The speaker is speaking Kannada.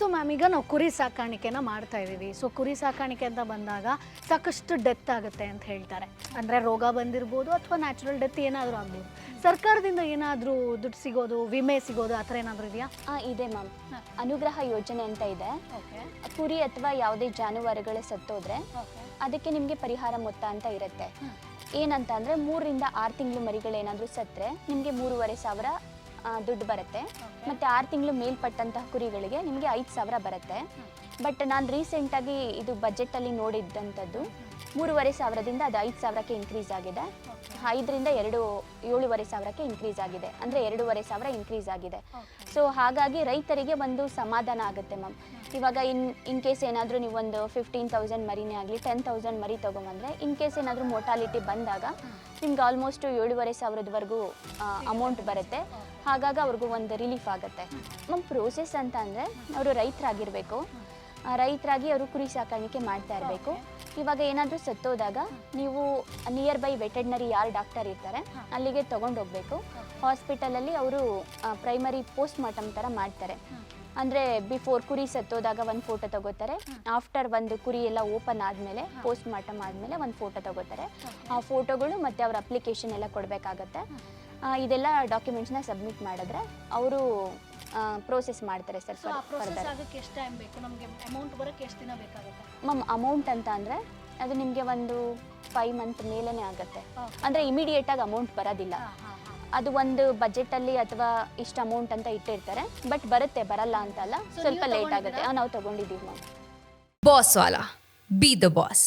ಸೊ ಮ್ಯಾಮ್ ಈಗ ನಾವು ಕುರಿ ಸಾಕಾಣಿಕೆನ ಮಾಡ್ತಾ ಇದ್ದೀವಿ. ಸೊ ಕುರಿ ಸಾಕಾಣಿಕೆ ಅಂತ ಬಂದಾಗ ಸಾಕಷ್ಟು ಡೆತ್ ಆಗುತ್ತೆ ಅಂತ ಹೇಳ್ತಾರೆ. ಅಂದರೆ ರೋಗ ಬಂದಿರ್ಬೋದು ಅಥವಾ ನ್ಯಾಚುರಲ್ ಡೆತ್ ಏನಾದರೂ ಆಗ್ಬೋದು. ಸರ್ಕಾರದಿಂದ ಏನಾದರೂ ದುಡ್ಡು ಸಿಗೋದು ವಿಮೆ ಸಿಗೋದು ಆ ಥರ ಏನಾದರೂ ಇದೆಯಾ? ಆ, ಇದೆ ಮ್ಯಾಮ್ ಅನುಗ್ರಹ ಯೋಜನೆ ಅಂತ ಇದೆ. ಓಕೆ ಕುರಿ ಅಥವಾ ಯಾವುದೇ ಜಾನುವಾರುಗಳು ಸತ್ತೋದ್ರೆ ಓಕೆ ಅದಕ್ಕೆ ನಿಮಗೆ ಪರಿಹಾರ ಮೊತ್ತ ಅಂತ ಇರುತ್ತೆ. ಏನಂತ ಅಂದರೆ ಮೂರರಿಂದ ಆರು ತಿಂಗಳು ಮರಿಗಳೇನಾದರೂ ಸತ್ತರೆ ನಿಮಗೆ ಮೂರುವರೆ ಸಾವಿರ ದುಡ್ಡು ಬರುತ್ತೆ. ಮತ್ತು ಆರು ತಿಂಗಳು ಮೇಲ್ಪಟ್ಟಂತಹ ಕುರಿಗಳಿಗೆ ನಿಮಗೆ ಐದು ಸಾವಿರ ಬರುತ್ತೆ. ಬಟ್ ನಾನು ರೀಸೆಂಟಾಗಿ ಇದು ಬಜೆಟಲ್ಲಿ ನೋಡಿದ್ದಂಥದ್ದು ಮೂರುವರೆ ಸಾವಿರದಿಂದ ಅದು ಐದು ಸಾವಿರಕ್ಕೆ ಇನ್ಕ್ರೀಸ್ ಆಗಿದೆ. ಐದರಿಂದ ಎರಡು ಏಳುವರೆ ಸಾವಿರಕ್ಕೆ ಇನ್ಕ್ರೀಸ್ ಆಗಿದೆ. ಅಂದರೆ ಎರಡೂವರೆ ಸಾವಿರ ಇನ್ಕ್ರೀಸ್ ಆಗಿದೆ. ಸೊ ಹಾಗಾಗಿ ರೈತರಿಗೆ ಒಂದು ಸಮಾಧಾನ ಆಗುತ್ತೆ ಮ್ಯಾಮ್. ಇವಾಗ ಇನ್ ಇನ್ ಕೇಸ್ ಏನಾದರೂ ನೀವು ಒಂದು ಫಿಫ್ಟೀನ್ ತೌಸಂಡ್ ಮರಿನೇ ಆಗಲಿ ಟೆನ್ ತೌಸಂಡ್ ಮರಿ ತೊಗೊಂಬಂದರೆ ಇನ್ ಕೇಸ್ ಏನಾದರೂ ಮೋಟಾಲಿಟಿ ಬಂದಾಗ ನಿಮ್ಗೆ ಆಲ್ಮೋಸ್ಟ್ ಏಳುವರೆ ಸಾವಿರದವರೆಗೂ ಅಮೌಂಟ್ ಬರುತ್ತೆ. ಹಾಗಾಗಿ ಅವ್ರಿಗೂ ಒಂದು ರಿಲೀಫ್ ಆಗುತ್ತೆ. ಮ್ಯಾಮ್ ಪ್ರೋಸೆಸ್ ಅಂತ ಅಂದರೆ ಅವರು ರೈತರಾಗಿರಬೇಕು. ರೈತರಾಗಿ ಅವರು ಕುರಿ ಸಾಕಾಣಿಕೆ ಮಾಡ್ತಾ ಇರಬೇಕು. ಇವಾಗ ಏನಾದರೂ ಸತ್ತೋದಾಗ ನೀವು ನಿಯರ್ ಬೈ ವೆಟರ್ನರಿ ಯಾರು ಡಾಕ್ಟರ್ ಇರ್ತಾರೆ, ಅಲ್ಲಿಗೆ ತೊಗೊಂಡು ಹೋಗಬೇಕು ಹಾಸ್ಪಿಟಲಲ್ಲಿ ಅವರು ಪ್ರೈಮರಿ ಪೋಸ್ಟ್ ಮಾರ್ಟಮ್ ಥರ ಮಾಡ್ತಾರೆ. ಅಂದರೆ ಬಿಫೋರ್ ಕುರಿ ಸತ್ತೋದಾಗ ಒಂದು ಫೋಟೋ ತಗೋತಾರೆ ಆಫ್ಟರ್ ಒಂದು ಕುರಿ ಎಲ್ಲ ಓಪನ್ ಆದಮೇಲೆ ಪೋಸ್ಟ್ ಮಾರ್ಟಮ್ ಆದಮೇಲೆ ಒಂದು ಫೋಟೋ ತಗೋತಾರೆ. ಆ ಫೋಟೋಗಳು ಮತ್ತು ಅವ್ರ ಅಪ್ಲಿಕೇಶನ್ ಎಲ್ಲ ಕೊಡಬೇಕಾಗತ್ತೆ. ಇದೆಲ್ಲ ಡಾಕ್ಯುಮೆಂಟ್ಸ್ನ ಸಬ್ಮಿಟ್ ಮಾಡಿದ್ರೆ ಅವರು ಪ್ರೋಸೆಸ್ ಮಾಡ್ತಾರೆ ಸರ್ ಸೊ ಆ ಪ್ರೊಸೆಸ್ ಆಗಕ್ಕೆ ಎಷ್ಟು ಟೈಮ್ ಬೇಕು? ನಮಗೆ ಅಮೌಂಟ್ ಬರೋಕ್ಕೆ ಎಷ್ಟು ದಿನ ಬೇಕಾಗುತ್ತೆ? ಮ್ಯಾಮ್ ಅಮೌಂಟ್ ಅಂತ ಅಂದರೆ ಅದು ನಿಮಗೆ ಒಂದು ಫೈವ್ ಮಂತ್ ಮೇಲೇ ಆಗುತ್ತೆ. ಅಂದರೆ ಇಮಿಡಿಯೇಟಾಗಿ ಅಮೌಂಟ್ ಬರೋದಿಲ್ಲ. ಅದು ಒಂದು ಬಜೆಟಲ್ಲಿ ಅಥವಾ ಇಷ್ಟು ಅಮೌಂಟ್ ಅಂತ ಇಟ್ಟಿರ್ತಾರೆ. ಬಟ್ ಬರುತ್ತೆ ಬರಲ್ಲ ಅಂತಲ್ಲ ಅಲ್ಲ. ಸ್ವಲ್ಪ ಲೇಟ್ ಆಗುತ್ತೆ. ನಾವು ತಗೊಂಡಿದ್ದೀವಿ ಮ್ಯಾಮ್ ಬಾಸ್ ವಾಲಾ ಬಿ ದ ಬಾಸ್